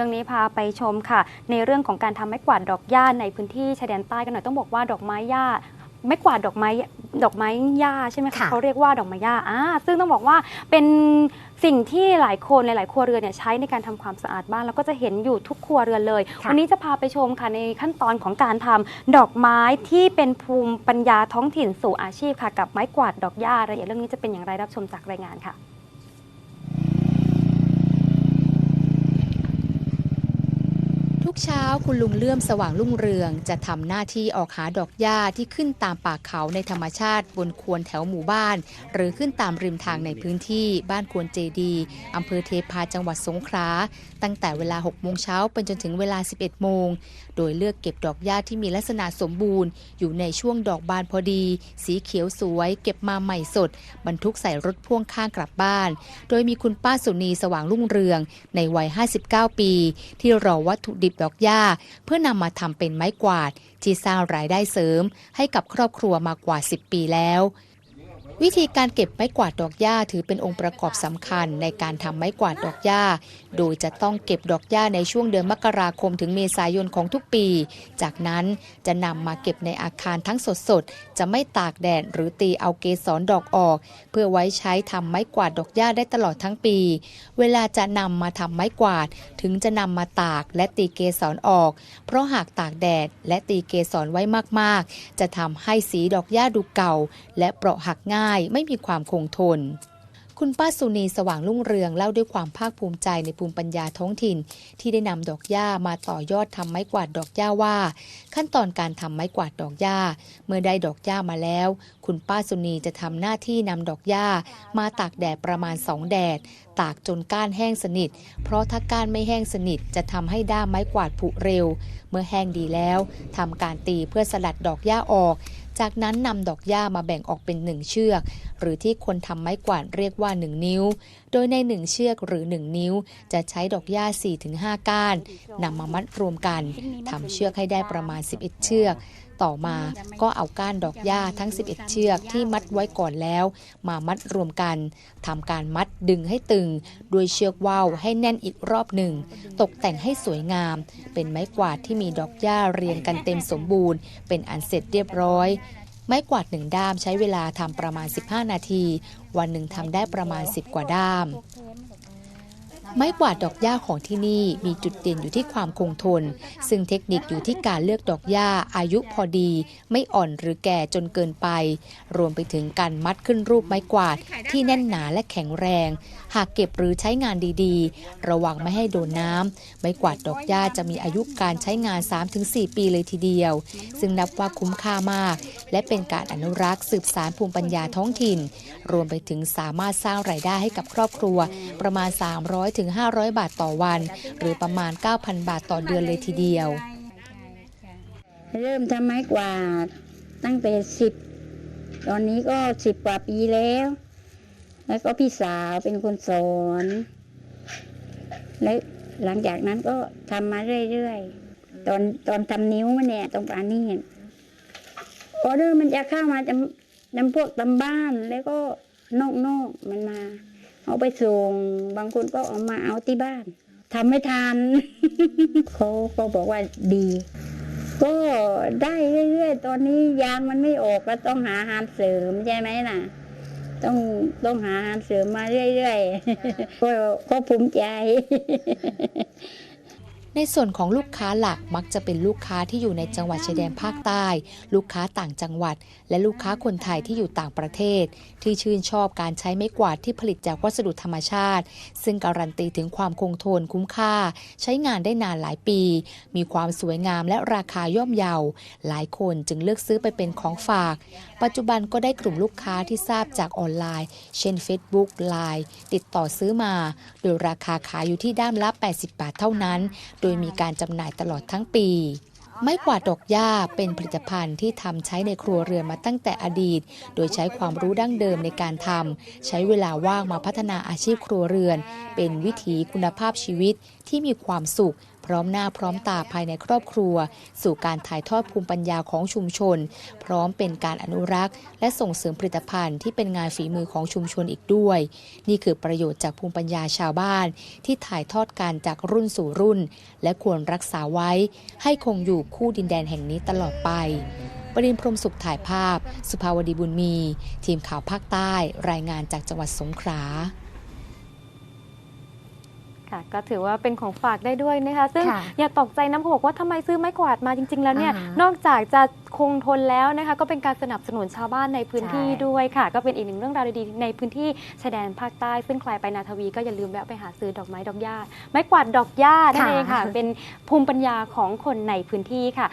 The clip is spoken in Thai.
ช่วงนี้พาไปชมค่ะ ในเรื่องของการทำไม้กวาดดอกหญ้าในพื้นที่ชายแดนใต้กันหน่อยต้องบอกว่าดอกไม้หญ้าไม้กวาดดอกไม้ดอกไม้หญ้าใช่ไหมคะค่ะเขาเรียกว่าดอกไม้หญ้าอ่าซึ่งต้องบอกว่าเป็นสิ่งที่หลายคนหลายๆครัวเรือนเนี่ยใช้ในการทำความสะอาดบ้านแล้วก็จะเห็นอยู่ทุกครัวเรือนเลยค่ะวันนี้จะพาไปชมค่ะในขั้นตอนของการทำดอกไม้ที่เป็นภูมิปัญญาท้องถิ่นสู่อาชีพค่ะ กับไม้กวาดดอกหญ้ารายละเอียดเรื่องนี้จะเป็นอย่างไรรับชมจากรายงานค่ะ ทุกเช้าคุณลุงเลื่อมสว่างรุ่งเรือง จะทำหน้าที่ออกหาดอกหญ้าที่ขึ้นตามป่าเขาในธรรมชาติบนควรแถวหมู่บ้าน หรือขึ้นตามริมทางในพื้นที่บ้านควรเจดีอำเภอเทพาจังหวัดสงขลาตั้งแต่เวลา 6 โมงเช้าเป็นจนถึงเวลา 11 โมง โดยเลือกเก็บดอกหญ้าที่มีลักษณะสมบูรณ์ อยู่ในช่วงดอกบานพอดี สีเขียวสวย เก็บมาใหม่สด บรรทุกใส่รถพ่วงข้างกลับบ้าน โดยมีคุณป้าสุนีสว่างรุ่งเรือง ในวัย 59 ปี ที่รอวัตถุดิบดอกหญ้า เพื่อนำมาทำเป็นไม้กวาดที่สร้างรายได้เสริม ให้กับครอบครัวมากว่า 10 ปีแล้ว วิธีการเก็บไม้กวาดดอกหญ้าถือเป็นองค์ประกอบสำคัญในการทำไม้กวาดดอกหญ้า โดยจะต้องเก็บดอกหญ้าในช่วงเดือนมกราคมถึงเมษายนของทุกปี จากนั้นจะนำมาเก็บในอาคารทั้งสดๆ จะไม่ตากแดดหรือตีเอาเกสรดอกออก เพื่อไว้ใช้ทำไม้กวาดดอกหญ้าได้ตลอดทั้งปี เวลาจะนำมาทำไม้กวาด ถึงจะนำมาตากและตีเกสรออก เพราะหากตากแดดและตีเกสรไว้มากๆ จะทำให้สีดอกหญ้าดูเก่า และเปราะหักง่ายง่ายไม่มีความคงทน คุณป้าสุนีสว่างรุ่งเรืองเล่าด้วยความภาคภูมิใจในภูมิปัญญาท้องถิ่น ที่ได้นำดอกหญ้ามาต่อยอดทำไม้กวาดดอกหญ้าว่า ขั้นตอนการทำไม้กวาดดอกหญ้า เมื่อได้ดอกหญ้ามาแล้ว คุณป้าสุนีจะทำหน้าที่นำดอกหญ้า มาตากแดดประมาณสองแดด ตากจนก้านแห้งสนิท เพราะถ้าก้านไม่แห้งสนิทจะทำให้ด้ามไม้กวาดผุเร็ว เมื่อแห้งดีแล้วทำการตีเพื่อสลัดดอกหญ้าออก จากนั้นนำดอกหญ้ามาแบ่งออกเป็นหนึ่งเชือก หรือที่คนทำไม้กวาดเรียกว่า 1 นิ้ว โดยใน 1 เชือกหรือ 1 นิ้ว จะใช้ดอกหญ้า 4-5 ก้านนำมามัดรวมกันทำเชือกให้ได้ประมาณ 11 เชือก ต่อมา ก็เอาก้านดอกหญ้าทั้ง 11 เชือกที่มัดไว้ก่อนแล้ว มามัดรวมกันทำการมัดดึงให้ตึงด้วยเชือกว่าวให้แน่นอีกรอบหนึ่ง ตกแต่งให้สวยงาม เป็นไม้กวาดที่มีดอกหญ้าเรียงกันเต็มสมบูรณ์ เป็นอันเสร็จเรียบร้อยไม้กวาดหนึ่งด้ามใช้เวลาทำประมาณ 15 นาที วันหนึ่งทำได้ประมาณ 10 กว่าด้าม ไม้กวาดดอกหญ้าของที่นี่มีจุดเด่นอยู่ที่ความคงทน ซึ่งเทคนิคอยู่ที่การเลือกดอกหญ้าอายุพอดี ไม่อ่อนหรือแก่จนเกินไป รวมไปถึงการมัดขึ้นรูปไม้กวาดที่แน่นหนาและแข็งแรง หากเก็บหรือใช้งานดีๆ ระวังไม่ให้โดนน้ำไม้กวาดดอกหญ้าจะมีอายุการใช้งาน 3-4 ปีเลยทีเดียว ซึ่งนับว่าคุ้มค่ามาก และเป็นการอนุรักษ์สืบสารภูมิปัญญาท้องถิ่น รวมไปถึงสามารถสร้างรายได้ให้กับครอบครัวประมาณ300-500 บาทต่อวัน หรือประมาณ 9,000 บาทต่อเดือนเลยทีเดียว เริ่มทำไม้กวาดตั้งแต่สิบตอนนี้ก็สิบกว่าปีแล้ว แล้วก็พี่สาวเป็นคนสอน และหลังจากนั้นก็ทำมาเรื่อยๆ ตอนตอนทำนิ้วมันเนี่ยตรงปานนี้ออเดอร์มันจะเข้ามาจำจำพวกตำบ้านแล้วก็นอกๆมันมา เอาไปส่ง บางคนก็เอามาเอาที่บ้านทำไม่ทันเขาก็บอกว่าดี ก็ได้เรื่อยๆ ตอนนี้ยางมันไม่ออกก็ต้องหาอาหารเสริมใช่ไหมล่ะ ต้องต้องหาอาหารเสริมมาเรื่อยๆก็ก็ภูมิใจ ในส่วนของลูกค้าหลักมักจะเป็นลูกค้าที่อยู่ในจังหวัดชายแดนภาคใต้ ลูกค้าต่างจังหวัด และลูกค้าคนไทยที่อยู่ต่างประเทศ ที่ชื่นชอบการใช้ไม้กวาดที่ผลิตจากวัสดุธรรมชาติ ซึ่งการันตีถึงความคงทนคุ้มค่า ใช้งานได้นานหลายปี มีความสวยงามและราคาย่อมเยา หลายคนจึงเลือกซื้อไปเป็นของฝาก ปัจจุบันก็ได้กลุ่มลูกค้าที่ทราบจากออนไลน์ เช่น Facebook Line ติดต่อซื้อมา โดยราคาขายอยู่ที่ด้ามละ 80 บาทเท่านั้นโดยมีการจำหน่ายตลอดทั้งปี ไม้กวาดดอกหญ้าเป็นผลิตภัณฑ์ที่ทำใช้ในครัวเรือนมาตั้งแต่อดีต โดยใช้ความรู้ดั้งเดิมในการทำใช้เวลาว่างมาพัฒนาอาชีพครัวเรือน เป็นวิถีคุณภาพชีวิตที่มีความสุข พร้อมหน้าพร้อมตาภายในครอบครัว สู่การถ่ายทอดภูมิปัญญาของชุมชน พร้อมเป็นการอนุรักษ์ และส่งเสริมผลิตภัณฑ์ที่เป็นงานฝีมือของชุมชนอีกด้วย นี่คือประโยชน์จากภูมิปัญญาชาวบ้าน ที่ถ่ายทอดกันจากรุ่นสู่รุ่น และควรรักษาไว้ ให้คงอยู่คู่ดินแดนแห่งนี้ตลอดไปปรินพรมสุขถ่ายภาพ สุภาวดีบุญมี ทีมข่าวภาคใต้ รายงานจากจังหวัดสงขลา ค่ะก็ถือว่าเป็นของฝากได้ด้วยนะคะ ซึ่งค่ะอย่าตกใจนะเขาบอกว่าทำไมซื้อไม้กวาดมาจริง ๆ แล้วเนี่ยอ่าฮะนอกจากจะคงทนแล้วนะคะ ก็เป็นการสนับสนุนชาวบ้านในพื้นที่ใช่ ด้วยค่ะ ก็เป็นอีกหนึ่งเรื่องราวดีๆในพื้นที่ชายแดนภาคใต้ ซึ่งใครไปนาทวีก็อย่าลืมแวะไปหาซื้อดอกไม้ดอกหญ้าไม้กวาดดอกหญ้านั่นเองค่ะ เป็นภูมิปัญญาของคนในพื้นที่ค่ะ